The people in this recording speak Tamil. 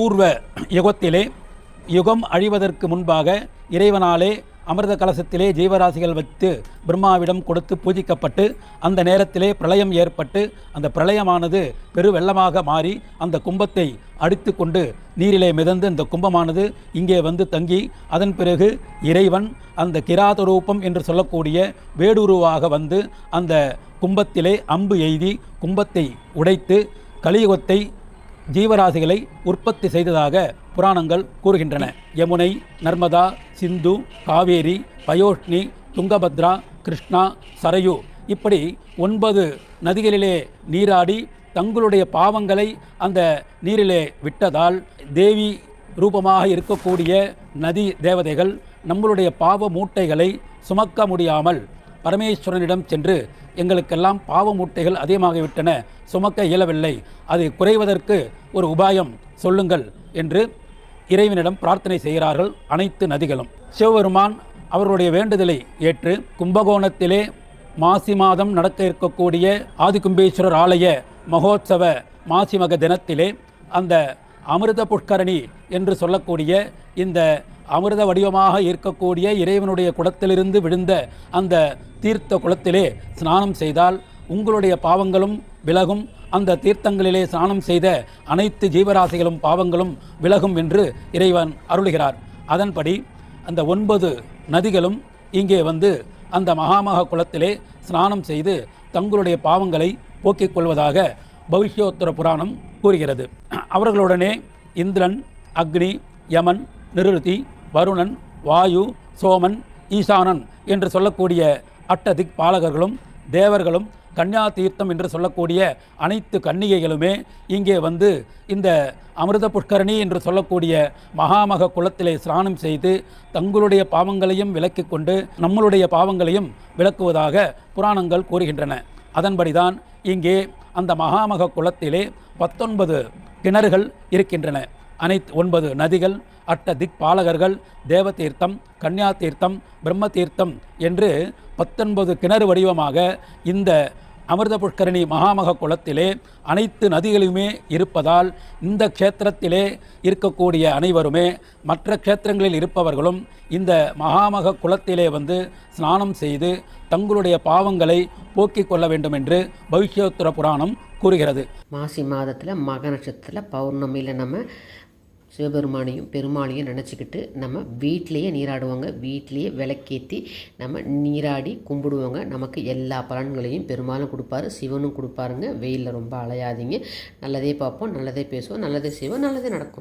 பூர்வ யுகத்திலே யுகம் அழிவதற்கு முன்பாக இறைவனாலே அமிர்த கலசத்திலே ஜீவராசிகள் வைத்து பிரம்மாவிடம் கொடுத்து பூஜிக்கப்பட்டு அந்த நேரத்திலே பிரளயம் ஏற்பட்டு அந்த பிரளயமானது பெருவெள்ளமாக மாறி அந்த கும்பத்தை அடித்து கொண்டு நீரிலே மிதந்து அந்த கும்பமானது இங்கே வந்து தங்கி அதன் பிறகு இறைவன் அந்த கிராத ரூபம் என்று சொல்லக்கூடிய வேடுருவாக வந்து அந்த கும்பத்திலே அம்பு எய்தி கும்பத்தை உடைத்து கலியுகத்தை ஜீவராசிகளை உற்பத்தி செய்ததாக புராணங்கள் கூறுகின்றன. யமுனை நர்மதா சிந்து காவேரி பயோஷ்ணி துங்கபத்ரா கிருஷ்ணா சரயு இப்படி ஒன்பது நதிகளிலே நீராடி தங்களுடைய பாவங்களை அந்த நீரிலே விட்டதால் தேவி ரூபமாக இருக்கக்கூடிய நதி தேவதைகள் நம்மளுடைய பாவ மூட்டைகளை சுமக்க முடியாமல் பரமேஸ்வரனிடம் சென்று எங்களுக்கெல்லாம் பாவ மூட்டைகள் அதிகமாகிவிட்டன சுமக்க இயலவில்லை. அதை குறைவதற்கு ஒரு உபாயம் சொல்லுங்கள் என்று இறைவனிடம் பிரார்த்தனை செய்கிறார்கள் அனைத்து நதிகளும். சிவபெருமான் அவருடைய வேண்டுதலை ஏற்று கும்பகோணத்திலே மாசி மாதம் நடக்க இருக்கக்கூடிய ஆதிகும்பேஸ்வரர் ஆலய மகோத்சவ மாசிமக தினத்திலே அந்த அமிர்த புஷ்கரணி என்று சொல்லக்கூடிய இந்த அமிர்த வடிவமாக இருக்கக்கூடிய இறைவனுடைய குளத்திலிருந்து விழுந்த அந்த தீர்த்த குளத்திலே ஸ்நானம் செய்தால் உங்களுடைய பாவங்களும் விலகும். அந்த தீர்த்தங்களிலே ஸ்நானம் செய்த அனைத்து ஜீவராசிகளும் பாவங்களும் விலகும் என்று இறைவன் அருளுகிறார். அதன்படி அந்த ஒன்பது நதிகளும் இங்கே வந்து அந்த மகாமக குளத்திலே ஸ்நானம் செய்து தங்களுடைய பாவங்களை போக்கிக் கொள்வதாக பவிஷ்யோத்தர புராணம் கூறுகிறது. அவர்களுடனே இந்திரன் அக்னி யமன் நிருதி வருணன் வாயு சோமன் ஈசானன் என்று சொல்லக்கூடிய அட்டதிக் பாலகர்களும் தேவர்களும் கன்யா தீர்த்தம் என்று சொல்லக்கூடிய அனைத்து கன்னிகைகளுமே இங்கே வந்து இந்த அமிர்த புஷ்கரணி என்று சொல்லக்கூடிய மகாமக குளத்திலே ஸ்நானம் செய்து தங்களுடைய பாவங்களையும் விலக்கிக் கொண்டு நம்மளுடைய பாவங்களையும் விளக்குவதாக புராணங்கள் கூறுகின்றன. அதன்படிதான் இங்கே அந்த மகாமக குளத்திலே பத்தொன்பது கிணறுகள் இருக்கின்றன. அனைத்து ஒன்பது நதிகள் அட்ட திக் பாலகர்கள் தேவதீர்த்தம் கன்யா தீர்த்தம் பிரம்ம தீர்த்தம் என்று பத்தொன்பது கிணறு வடிவமாக இந்த அமிர்த புஷ்கரணி மகாமக குளத்திலே அனைத்து நதிகளுமே இருப்பதால் இந்த க்ஷேத்திரத்திலே இருக்கக்கூடிய அனைவருமே மற்ற க்ஷேத்திரங்களில் இருப்பவர்களும் இந்த மகாமக குளத்திலே வந்து ஸ்நானம் செய்து தங்களுடைய பாவங்களை போக்கிக் கொள்ள வேண்டும் என்று பவிஷ்யோத்தர புராணம் கூறுகிறது. மாசி மாதத்தில் மக நட்சத்திரத்தில் பௌர்ணமியில் நம்ம சிவபெருமானையும் பெருமாளையும் நினச்சிக்கிட்டு நம்ம வீட்டிலையே நீராடுவாங்க. வீட்டிலையே விளக்கேற்றி நம்ம நீராடி கும்பிடுவோங்க. நமக்கு எல்லா பலன்களையும் பெருமாளும் கொடுப்பாரு சிவனும் கொடுப்பாருங்க. வெயிலில் ரொம்ப அலையாதீங்க. நல்லதே பார்ப்போம் நல்லதே பேசுவோம் நல்லதே செய்வோம் நல்லதே நடக்கும்.